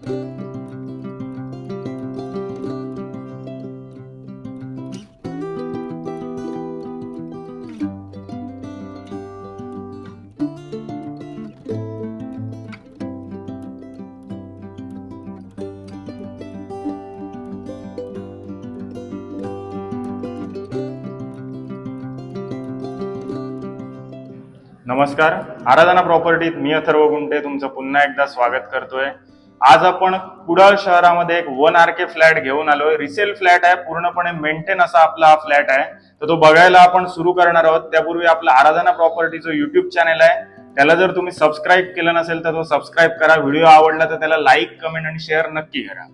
नमस्कार. आराधना प्रॉपर्टीत मी अथर्व गुंटे तुमचं पुन्हा एकदा स्वागत करतोय. आज आपण कुडाळ शहरामध्ये एक वन आर के फ्लॅट घेऊन आलोय. रिसेल फ्लॅट आहे पूर्णपणे मेंटेन असा आपला हा फ्लॅट आहे. तर तो बघायला आपण सुरू करणार आहोत. त्यापूर्वी आपलं आराधना प्रॉपर्टीचं युट्यूब चॅनल आहे. त्याला जर तुम्ही सबस्क्राईब केलं नसेल तर तो सबस्क्राईब करा. व्हिडिओ आवडला तर त्याला लाईक कमेंट आणि शेअर नक्की करा.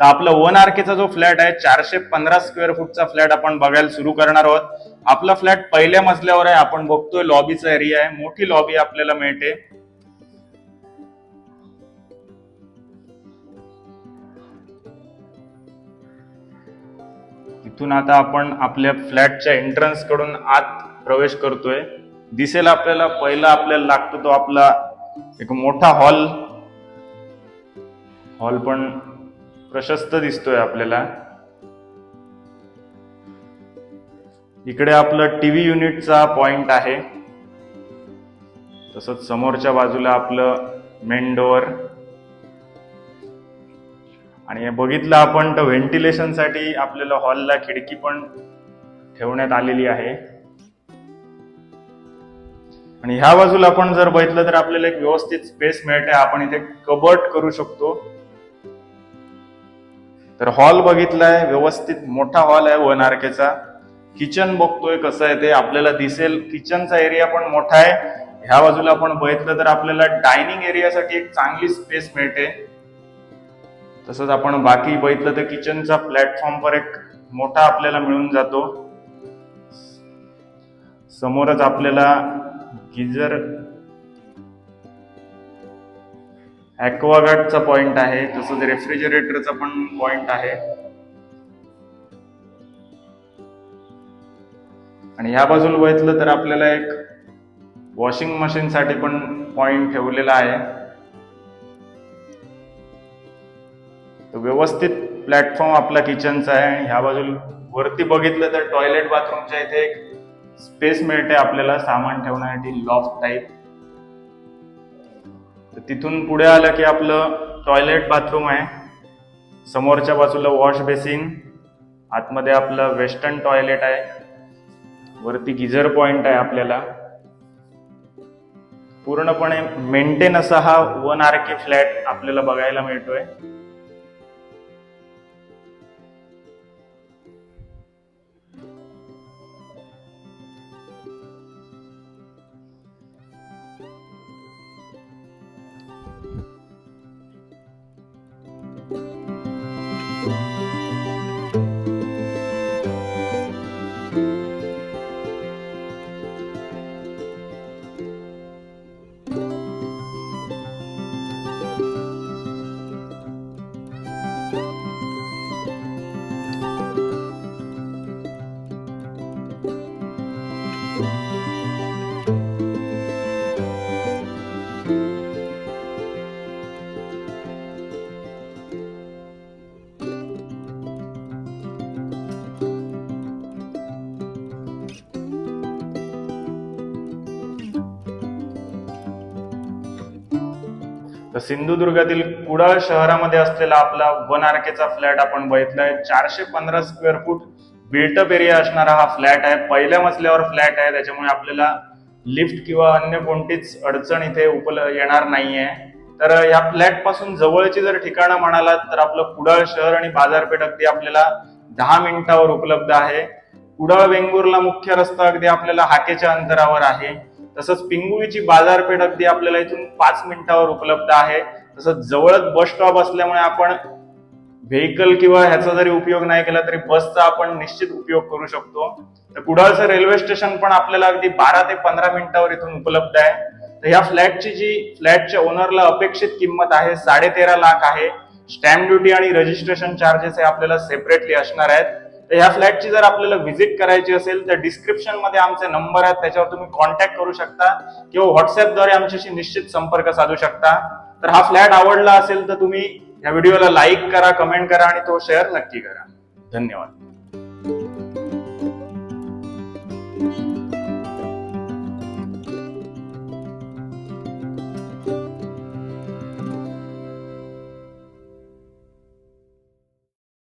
तर आपला वन आर केचा जो फ्लॅट आहे चारशे पंधरा स्क्वेअर फूटचा फ्लॅट आपण बघायला सुरू करणार आहोत. आपला फ्लॅट पहिल्या मजल्यावर आहे. आपण बघतोय लॉबीचा एरिया आहे. मोठी लॉबी आपल्याला मिळते. इथून आता आपण आपल्या फ्लॅटच्या एंट्रन्सकडून आत प्रवेश करतोय. दिसेल आपल्याला पहिला आपल्याला लागतो तो आपला एक मोठा हॉल हॉल पण प्रशस्त दिसतोय आपल्याला. इकडे आपलं टीव्ही युनिटचा पॉइंट आहे. तसंच समोरच्या बाजूला आपलं मेन डोअर आणि बघितलं आपण तर व्हेंटिलेशनसाठी आपल्याला हॉलला खिडकी पण ठेवण्यात आलेली आहे. आणि ह्या बाजूला आपण जर बघितलं तर आपल्याला एक व्यवस्थित स्पेस मिळते. आपण इथे कबर्ट करू शकतो. तर हॉल बघितलाय व्यवस्थित मोठा हॉल आहे वन आर केचा किचन बघतोय कसं आहे ते आपल्याला दिसेल. किचनचा एरिया पण मोठा आहे. ह्या बाजूला आपण बघितलं तर आपल्याला डायनिंग एरियासाठी एक चांगली स्पेस मिळते. तसंच आपण बाकी बघितलं तर किचनचा प्लॅटफॉर्म पर एक मोठा आपल्याला मिळून जातो. समोरच आपल्याला गिजर ऍक्वागार्डचा पॉइंट आहे तसंच रेफ्रिजरेटरचा पण पॉइंट आहे. आणि ह्या बाजूला बघितलं तर आपल्याला एक वॉशिंग मशीनसाठी पण पॉइंट ठेवलेला आहे. तर व्यवस्थित प्लॅटफॉर्म आपला किचनचा आहे. आणि ह्या बाजूला वरती बघितलं तर टॉयलेट बाथरूमच्या इथे एक स्पेस मिळते आपल्याला सामान ठेवण्यासाठी लॉफ्ट टाईप तर तिथून पुढे आलं की आपलं टॉयलेट बाथरूम आहे. समोरच्या बाजूला वॉश बेसिन आतमध्ये आपलं वेस्टर्न टॉयलेट आहे. वरती गिझर पॉइंट आहे आपल्याला. पूर्णपणे मेंटेन असा हा वन आर के फ्लॅट आपल्याला बघायला मिळतोय. तर सिंधुदुर्गातील कुडाळ शहरामध्ये असलेला आपला वन आरकेचा फ्लॅट आपण बघितलाय. चारशे पंधरा स्क्वेअर फूट बिल्टअप एरिया असणारा हा फ्लॅट आहे. पहिल्या मजल्यावर फ्लॅट आहे. त्याच्यामुळे आपल्याला लिफ्ट किंवा अन्य कोणतीच अडचण इथे उपल येणार नाहीये. तर या फ्लॅटपासून जवळची जर ठिकाणं म्हणालात तर आपलं कुडाळ शहर आणि बाजारपेठ अगदी आपल्याला दहा मिनिटावर उपलब्ध आहे. कुडाळ वेंगुर्ला मुख्य रस्ता अगदी आपल्याला हाकेच्या अंतरावर आहे. तसंच पिंगुळीची बाजारपेठ अगदी आपल्याला इथून पाच मिनिटावर उपलब्ध आहे. तसंच जवळच बस स्टॉप असल्यामुळे आपण व्हेकल किंवा ह्याचा जरी उपयोग नाही केला तरी बसचा आपण निश्चित उपयोग करू शकतो. तर कुडाळचं रेल्वे स्टेशन पण आपल्याला अगदी बारा ते पंधरा मिनिटावर इथून उपलब्ध आहे. तर ह्या फ्लॅटची जी फ्लॅटच्या ओनरला अपेक्षित किंमत आहे साडे तेरा लाख आहे. स्टॅम्प ड्युटी आणि रजिस्ट्रेशन चार्जेस हे आपल्याला सेपरेटली असणार आहेत. तर ह्या फ्लॅटची जर आपल्याला व्हिजिट करायची असेल तर डिस्क्रिप्शनमध्ये आमचे नंबर आहेत त्याच्यावर तुम्ही कॉन्टॅक्ट करू शकता किंवा व्हॉट्सअपद्वारे आमच्याशी निश्चित संपर्क साधू शकता. तर हा फ्लॅट आवडला असेल तर तुम्ही या व्हिडिओला लाईक करा कमेंट करा आणि तो शेअर नक्की करा. धन्यवाद.